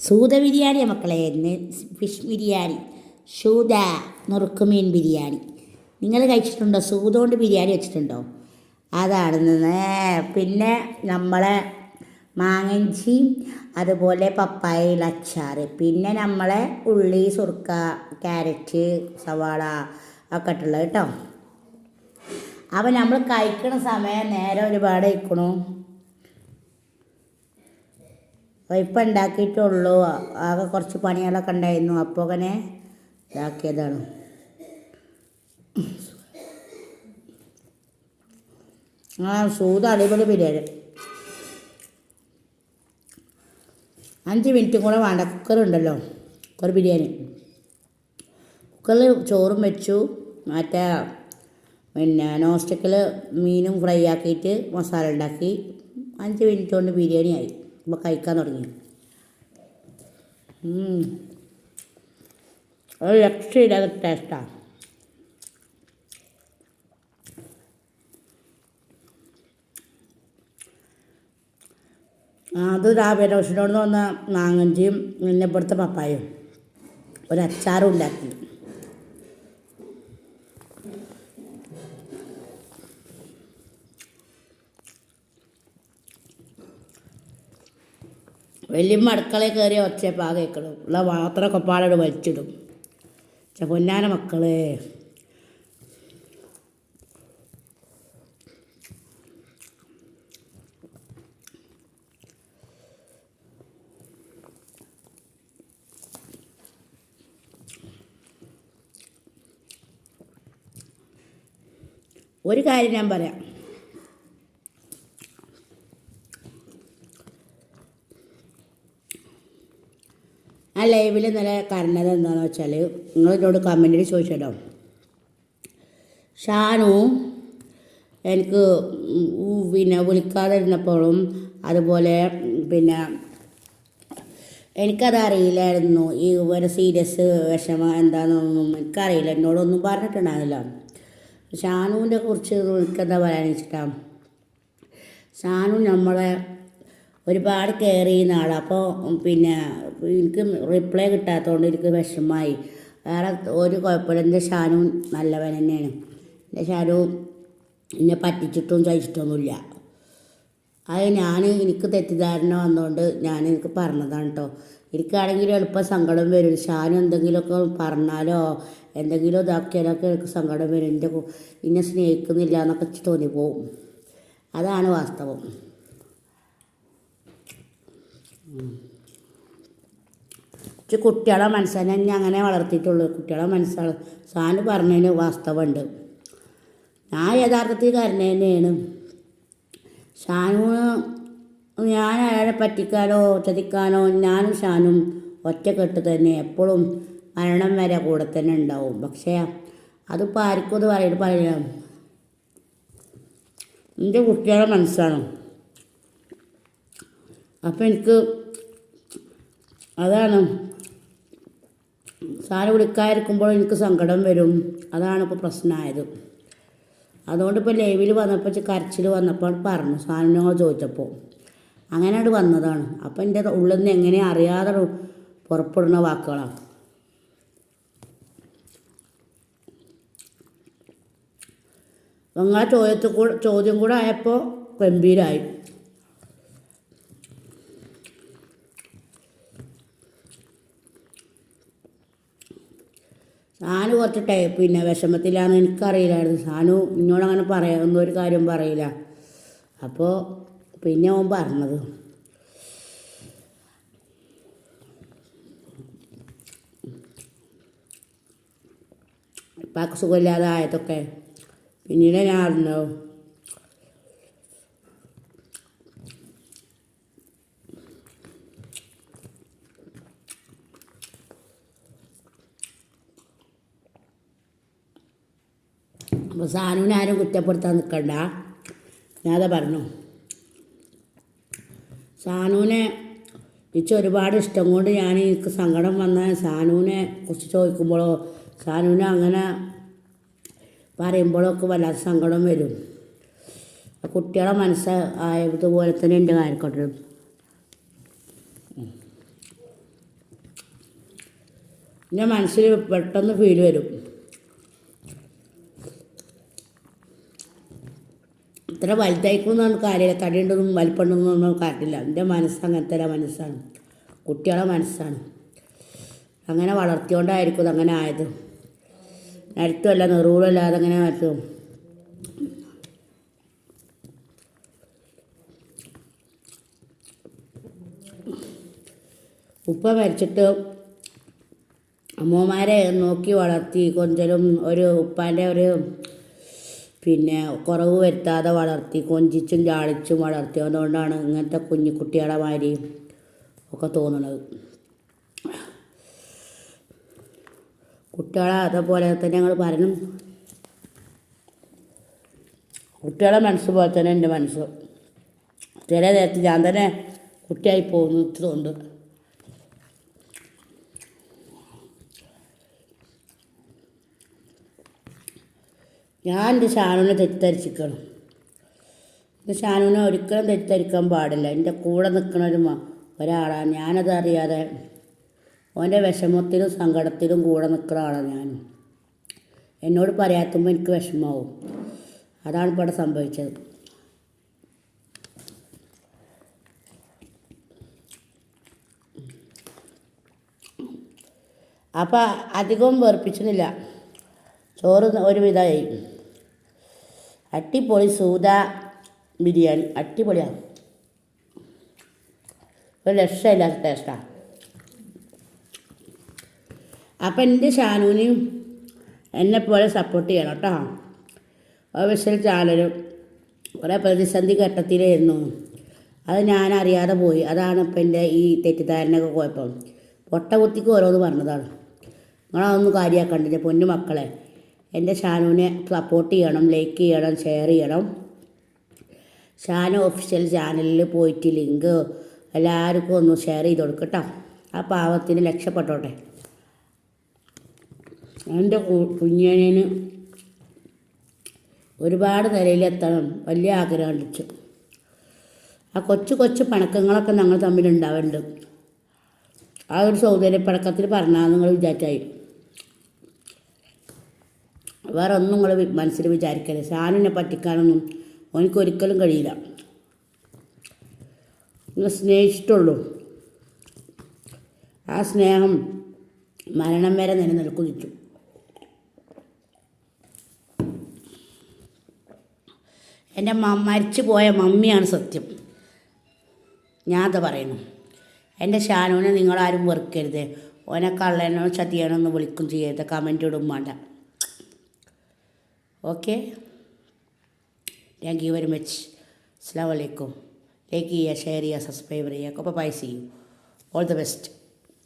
സൂത ബിരിയാണി മക്കളെ ഫിഷ് ബിരിയാണി ശൂത നുറുക്കുമീൻ ബിരിയാണി. നിങ്ങൾ കഴിച്ചിട്ടുണ്ടോ? സൂത കൊണ്ട് ബിരിയാണി വെച്ചിട്ടുണ്ടോ? അതാണെന്ന് പിന്നെ നമ്മളെ മാങ്ങഞ്ചി അതുപോലെ പപ്പായ അച്ചാർ പിന്നെ നമ്മളെ ഉള്ളി സുർക്ക ക്യാരറ്റ് സവാള ഒക്കെ ഇട്ടുള്ളത് കേട്ടോ. അപ്പം നമ്മൾ കഴിക്കുന്ന സമയം നേരെ ഒരുപാട് കഴിക്കണു. അപ്പോൾ ഇപ്പം ഉണ്ടാക്കിയിട്ടുള്ളൂ ആകെ കുറച്ച് പണികളൊക്കെ ഉണ്ടായിരുന്നു. അപ്പോൾ അങ്ങനെ ഇതാക്കിയതാണ്. ആ സൂത അടിപൊളി ബിരിയാണി. അഞ്ച് മിനിറ്റും കൂടെ വേണ്ട. കുക്കറുണ്ടല്ലോ കുക്കർ ബിരിയാണി. കുക്കറിൽ ചോറും വെച്ചു. മറ്റേ പിന്നെ നോൺ സ്റ്റിക്കിൽ മീനും ഫ്രൈ ആക്കിയിട്ട് മസാല ഉണ്ടാക്കി. അഞ്ച് മിനിറ്റ് കൊണ്ട് ബിരിയാണി ആയി. അപ്പോൾ കഴിക്കാൻ തുടങ്ങി. ഒരു രക്ഷയില്ലാത്ത ടേസ്റ്റാണ് അത് രാവിലെ റോഷിനോട് വന്ന മാങ്ങഞ്ചിയും പിന്നെ ഇവിടുത്തെ പപ്പായും ഒരു അച്ചാറും ഉണ്ടാക്കി. വലിയമ്മ അടുക്കളയിൽ കയറി ഒച്ചപ്പാ കേൾക്കണം ഉള്ള പാത്രമൊക്കെ പാടോട് വലിച്ചിടും. പക്ഷെ പൊന്നാന മക്കൾ. ഒരു കാര്യം ഞാൻ പറയാം. ആ ലൈവിൽ ഇന്നലെ കരഞ്ഞത് എന്താണെന്ന് വെച്ചാൽ നിങ്ങൾ എന്നോട് കമന്റിൽ ചോദിച്ചല്ലോ ഷാനു എനിക്ക് പിന്നെ വിളിക്കാതിരുന്നപ്പോഴും അതുപോലെ പിന്നെ എനിക്കത് അറിയില്ലായിരുന്നു ഈ ഒരു സീരിയസ് വിഷമ എന്താണെന്നൊന്നും എനിക്കറിയില്ല. എന്നോടൊന്നും പറഞ്ഞിട്ടുണ്ടായിരുന്നില്ല. ഷാനുവിന്റെ കുറിച്ച് എനിക്കെന്താ പറയാന്ന് വെച്ചിട്ടാണ് ഷാനു നമ്മളെ ഒരുപാട് കെയർ ചെയ്യുന്ന ആളാണ് അപ്പോൾ പിന്നെ എനിക്ക് റിപ്ലൈ കിട്ടാത്തതുകൊണ്ട് എനിക്ക് വിഷമമായി. വേറെ ഒരു കുഴപ്പമില്ല. എന്റെ ഷാനു നല്ലവൻ തന്നെയാണ്. എന്റെ ഷാനു എന്നെ പറ്റിച്ചിട്ടും ചതിച്ചിട്ടൊന്നുമില്ല അത് ഞാൻ എനിക്ക് തെറ്റിദ്ധാരണ വന്നതുകൊണ്ട് ഞാൻ എനിക്ക് പറഞ്ഞതാണ് കേട്ടോ എനിക്കാണെങ്കിൽ എളുപ്പം സങ്കടം വരും. ഷാനു എന്തെങ്കിലുമൊക്കെ പറഞ്ഞാലോ എന്തെങ്കിലും ഇതാക്കിയാലൊക്കെ എനിക്ക് സങ്കടം വരും. എന്റെ ഇന്നെ സ്നേഹിക്കുന്നില്ല എന്നൊക്കെ തോന്നിപ്പോവും. അതാണ് വാസ്തവം. കുട്ടികളെ മനസ്സിനെ ഞാൻ അങ്ങനെ വളർത്തിയിട്ടുള്ളൂ. കുട്ടികളെ മനസ്സാണ് സാന് പറഞ്ഞതിന് വാസ്തവമുണ്ട്. ഞാൻ യഥാർത്ഥത്തിൽ കരുണ തന്നെയാണ്. ഷാനുവിന് ഞാൻ അയാളെ പറ്റിക്കാനോ ചതിക്കാനോ ഞാനും ഷാനും ഒറ്റക്കെട്ട് തന്നെ. എപ്പോഴും മരണം വരെ കൂടെ തന്നെ ഉണ്ടാവും. പക്ഷേ അതിപ്പോൾ ആർക്കും അത് പറയിട്ട് പറയാം എന്റെ കുട്ടികളെ മനസ്സാണ്. അപ്പം എനിക്ക് അതാണ്. സാറ് വിളിക്കാതിരിക്കുമ്പോൾ എനിക്ക് സങ്കടം വരും. അതാണ് ഇപ്പോൾ പ്രശ്നമായത് അതുകൊണ്ട് ഇപ്പോൾ ലൈവിൽ വന്നപ്പോൾ കരച്ചിൽ വന്നപ്പോൾ പറഞ്ഞു സാധനങ്ങൾ ചോദിച്ചപ്പോൾ അങ്ങനെയാണ് വന്നതാണ്. അപ്പം എന്റെ ഉള്ളിൽ നിന്ന് എങ്ങനെ അറിയാതെ പുറപ്പെടുന്ന വാക്കുകളാണ് നിങ്ങളെ ചോദ്യത്തിൽ കൂടെ ചോദ്യം കൂടെ ആയപ്പോൾ ഗംഭീരമായി സാനു കുറച്ച് ടൈ പിന്നെ വിഷമത്തിലാന്ന് എനിക്കറിയില്ലായിരുന്നു. സാനു എന്നോട് അങ്ങനെ പറയാ ഒന്നും ഒരു കാര്യം പറയില്ല. അപ്പോൾ പിന്നെ അവൻ പറഞ്ഞത്. ഇപ്പം സുഖമില്ലാതെ ആയതൊക്കെ പിന്നീട് ഞാൻ അറിഞ്ഞോ അപ്പോൾ സാനുവിനെ ആരും കുറ്റപ്പെടുത്താൻ നിൽക്കണ്ട ഞാനത് പറഞ്ഞു. സാനുവിനെ എനിക്ക് ഒരുപാട് ഇഷ്ടം കൊണ്ട് ഞാൻ എനിക്ക് സങ്കടം വന്ന സാനുവിനെ കുറിച്ച് ചോദിക്കുമ്പോഴോ സാനുവിനെ അങ്ങനെ പറയുമ്പോഴൊക്കെ വല്ലാത്ത സങ്കടം വരും. കുട്ടികളെ മനസ്സ് ആയതുപോലെ തന്നെ എന്റെ കാര്യക്കോട്ടെ. എന്റെ മനസ്സിൽ പെട്ടെന്ന് ഫീൽ വരും. ഇത്ര വലുതായിക്കൊന്നും കാര്യമില്ല തടിയുണ്ടെന്നും നമുക്ക് കാര്യമില്ല എന്റെ മനസ്സ് അങ്ങനത്തെ മനസ്സാണ്. കുട്ടികളെ മനസ്സാണ്. അങ്ങനെ വളർത്തിയോണ്ടായിരിക്കും അങ്ങനെ ആയത്. നരത്തുമല്ല നെറുകളല്ലാതെ അങ്ങനെ പറ്റും ഉപ്പ മരിച്ചിട്ട് അമ്മമാരെ നോക്കി വളർത്തി കൊഞ്ചലും ഒരു ഉപ്പാന്റെ ഒരു പിന്നെ കുറവ് വരുത്താതെ വളർത്തി കൊഞ്ചിച്ചും ചാളിച്ചും വളർത്തി. അതുകൊണ്ടാണ് ഇങ്ങനത്തെ കുഞ്ഞു കുട്ടികളെ മാതിരി ഒക്കെ തോന്നുന്നത് കുട്ടികളെ അതേപോലെ തന്നെ ഞങ്ങൾ പറഞ്ഞു കുട്ടികളെ മനസ്സ് പോലെ തന്നെ എന്റെ മനസ്സ്. ചില നേരത്ത് ഞാൻ തന്നെ കുട്ടിയായി പോകുന്നു തോന്നുന്നു ഞാൻ എന്റെ ഷാനുവിനെ തെറ്റിദ്ധരിച്ചിരിക്കണം? എന്റെ ഷാനുവിനെ ഒരിക്കലും തെറ്റിദ്ധരിക്കാൻ പാടില്ല. എന്റെ കൂടെ നിൽക്കണ ഒരു ഒരാളാണ് ഞാനത് അറിയാതെ ഓന്റെ വിഷമത്തിലും സങ്കടത്തിലും കൂടെ നിൽക്കുന്ന ആളാണ് ഞാൻ. എന്നോട് പറയാത്തുമ്പോൾ എനിക്ക് വിഷമാവും അതാണ് ഇവിടെ സംഭവിച്ചത്. അപ്പം അധികം വെറുപ്പിച്ചിട്ടില്ല. ചോറ് ഒരു വിധമായി അട്ടിപ്പൊളി സൂത ബിരിയാണി. അട്ടിപ്പൊളിയാണ് ഒരു രക്ഷയില്ലാത്ത ടേസ്റ്റാണ് അപ്പം എന്റെ ഷാനുവിനെയും എന്നെപ്പോലെ സപ്പോർട്ട് ചെയ്യണം കേട്ടോ. ഓഫീസിൽ ചാനലും കുറേ പ്രതിസന്ധി ഘട്ടത്തിലായിരുന്നു. അത് ഞാൻ അറിയാതെ പോയി. അതാണ് ഇപ്പം എന്റെ ഈ തെറ്റിദ്ധാരണയൊക്കെ കുഴപ്പം പൊട്ട കുത്തിക്ക് ഓരോന്ന് പറഞ്ഞതാണ്. നിങ്ങളതൊന്നും കാര്യമാക്കണ്ടില്ല പൊന്നു മക്കളെ. എന്റെ ഷാനുവിനെ സപ്പോർട്ട് ചെയ്യണം ലൈക്ക് ചെയ്യണം ഷെയർ ചെയ്യണം. ഷാനു ഒഫീഷ്യൽ ചാനലിൽ പോയിട്ട് ലിങ്ക് എല്ലാവർക്കും ഒന്ന് ഷെയർ ചെയ്ത് കൊടുക്കട്ടോ. ആ പാവത്തിന് രക്ഷപ്പെട്ടോട്ടെ. എന്റെ കുഞ്ഞേനു ഒരുപാട് നിലയിലെത്തണം വലിയ ആഗ്രഹം ഉണ്ടിച്ചു ആ കൊച്ചു കൊച്ചു പണക്കങ്ങളൊക്കെ ഞങ്ങൾ തമ്മിലുണ്ടാവുന്നുണ്ട് ആ ഒരു സൗന്ദര്യപ്പണക്കത്തിൽ പറഞ്ഞാൽ നിങ്ങൾ വിചാരിച്ചായി. വേറെ ഒന്നും നിങ്ങൾ മനസ്സിൽ വിചാരിക്കരുത്. ഷാനിനെ പറ്റിക്കാനൊന്നും എനിക്കൊരിക്കലും കഴിയില്ല. നിങ്ങൾ സ്നേഹിച്ചിട്ടുള്ളൂ. ആ സ്നേഹം മരണം വരെ നിലനിൽക്കുന്നിച്ചു എന്റെ മരിച്ചു പോയ മമ്മിയാണ് സത്യം. ഞാൻ അത് പറയുന്നു. എന്റെ ഷാനുവിനെ നിങ്ങളാരും വെറുക്കരുത്. ഓനെ കള്ളനോ ചതിയാനോ ഒന്നും വിളിക്കും ചെയ്യരുത്. കമന്റ് ഇടും വേണ്ട. Okay thank you very much അസ്സാം വലൈക്കും ലൈക്ക് ചെയ്യുക ഷെയർ ചെയ്യുക സബ്സ്ക്രൈബ് ചെയ്യുക അപ്പോൾ പൈസ ചെയ്യും ഓൾ ദ ബെസ്റ്റ്